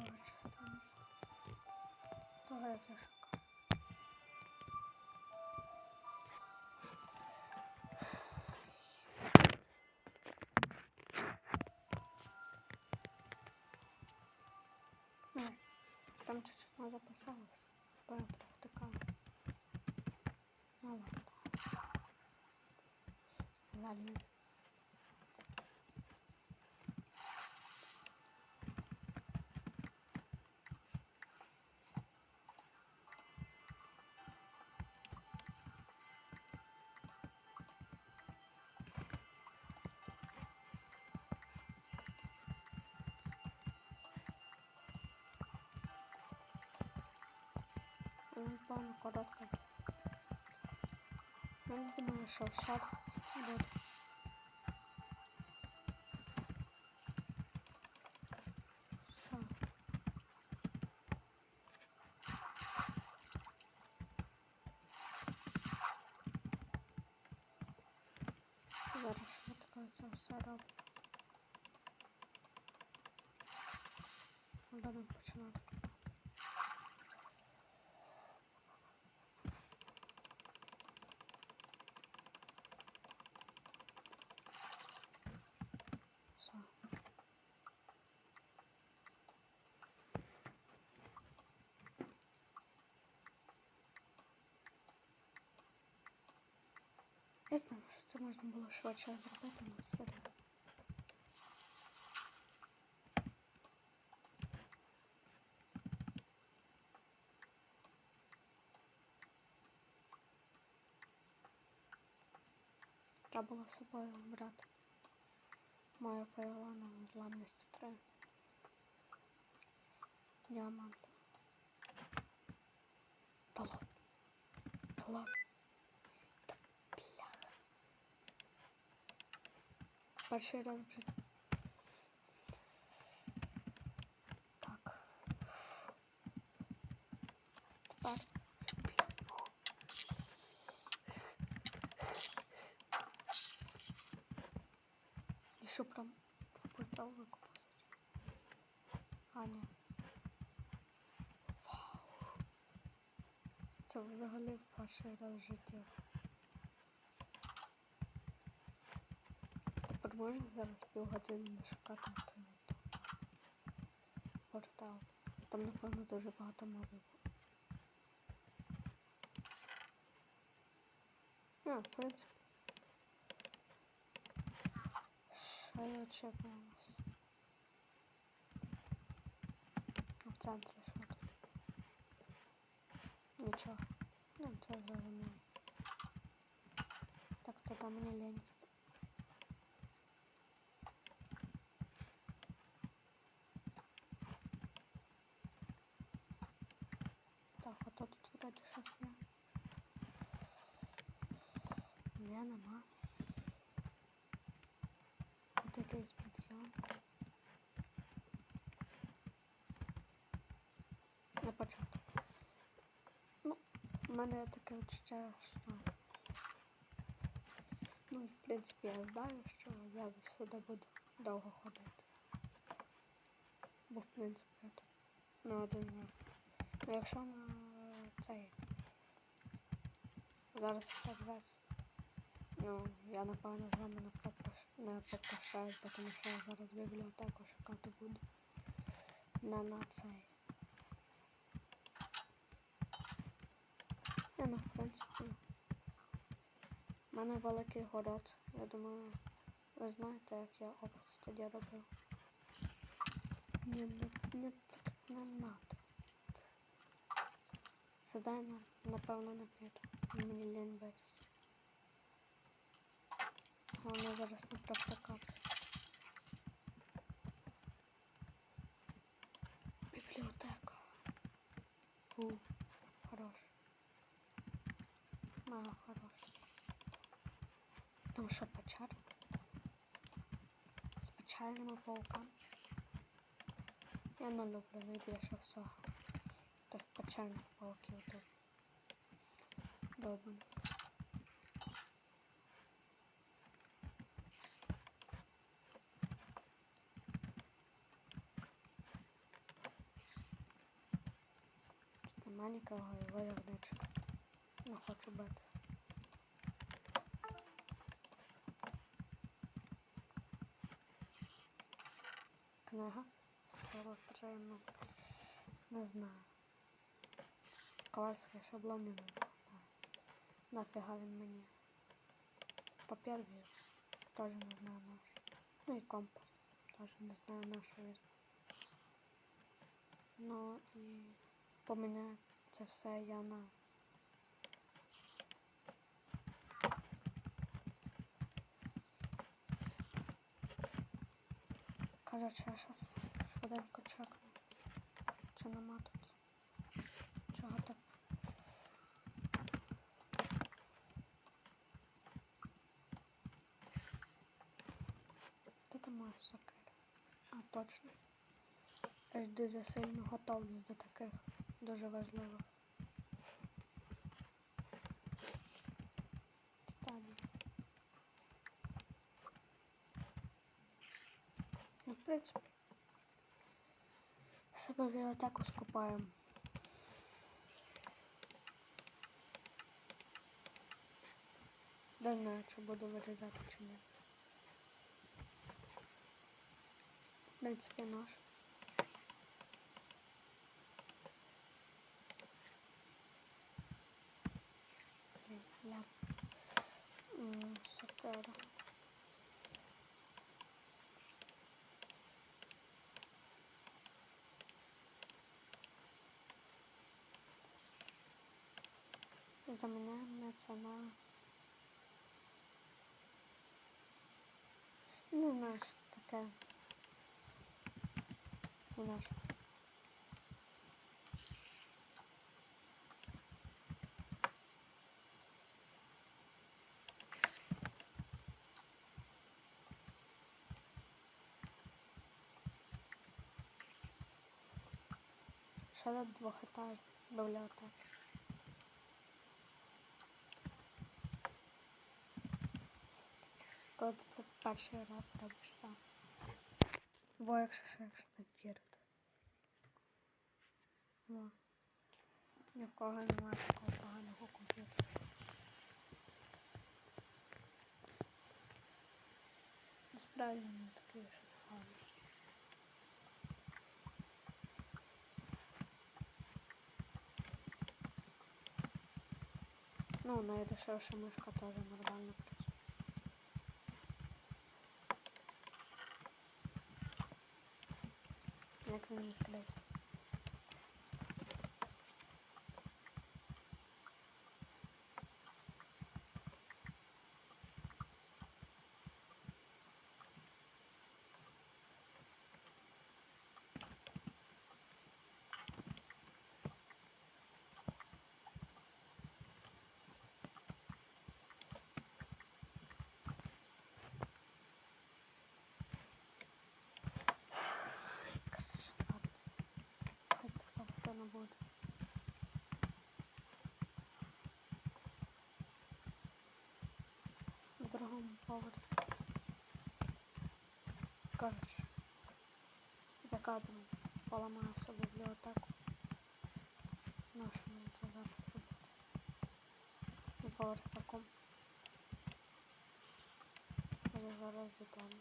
друга частина. Того, як я шукав. Ну, там чуть-чуть не записалось, бо я провтикала. Ну ладно. Заліз. Певно, коротко. Я не думаю, що раз буде. Все. Зараз швидко це все роблю. Будемо починати. Все. Я знаю, що це можна було швидше зробити, але все одно. Треба було з собою брати. Моя Кайлана зламність 3. Діамант. Та ладно. Та бляха. Перший раз вже. Так. Тепер. І прям в портал викопався? А, ні. Вау. Це взагалі в перший раз в. можна зараз півгодини не шукати той от портал. Там, напевно, дуже багато мобів. А, в принципі. Що я очікуємось? А в центрі що тут? Нічого. Ну, це зрозуміло. Так, то там мені лень Ні, нема. Тут якийсь підйом. На початок. Ну, в мене таке відчуття, що. Ну і в принципі я знаю, що я сюди буду довго ходити. Бо в принципі я тут не один раз. Ну якщо на цей. Зараз подивитися. Ну, я напевно з вами не попрощ... не попрощаюсь, тому що я зараз бібліотеку шукати буду. Не на цей. Не, ну, в принципі. У мене великий город. Я думаю, ви знаєте, як я опис тоді робив. Ні, ні, ні, не надо. На- напевно, не піду. Мені лінь битись. Головне зараз не провтикати. Бібліотека. У, хорош. Мага хорош. Там що, печера? З печерними пауками? Я не люблю найбільше всього. Тих печерних пауків тут. Довбаних. І войовничого. Не хочу бити. Книга. Сила триму. Не знаю. Не знаю. Нафіга він мені. Папір віз. Теж не знаю наш. Ну і компас. Теж не знаю наш віз. Ну і поміняю це все я на. Короче, я щас швиденько чекну. Чи нема тут? Чого так? Де там? А, точно. Я ж дуже сильно готовлюсь до таких дуже важливих стадій. Ну, в принципі, себе бібліотеку скупаємо. Не знаю, чи буду вирізати чи ні. В принципі, наш. Блін, ля. М, Сокира. Заміняємо це на. Не знаю, що таке. Не наш. Ще до двохетажних бібліотек. Коли ти це в перший раз робиш сам. Бо якщо що, якщо не вірити. Во. Ні в кого немає такого поганого комп'ютера. Насправді не такий вже поганий. Ну, найдешевша мишка теж нормально працює. Як не стріляється. Короче, ладно. Хай такого то не буде. На другому поверсі. Короче, за кадром поламаю всю бібліотеку. Нашу мені це зараз робити? І по верстаком. Я зараз додому.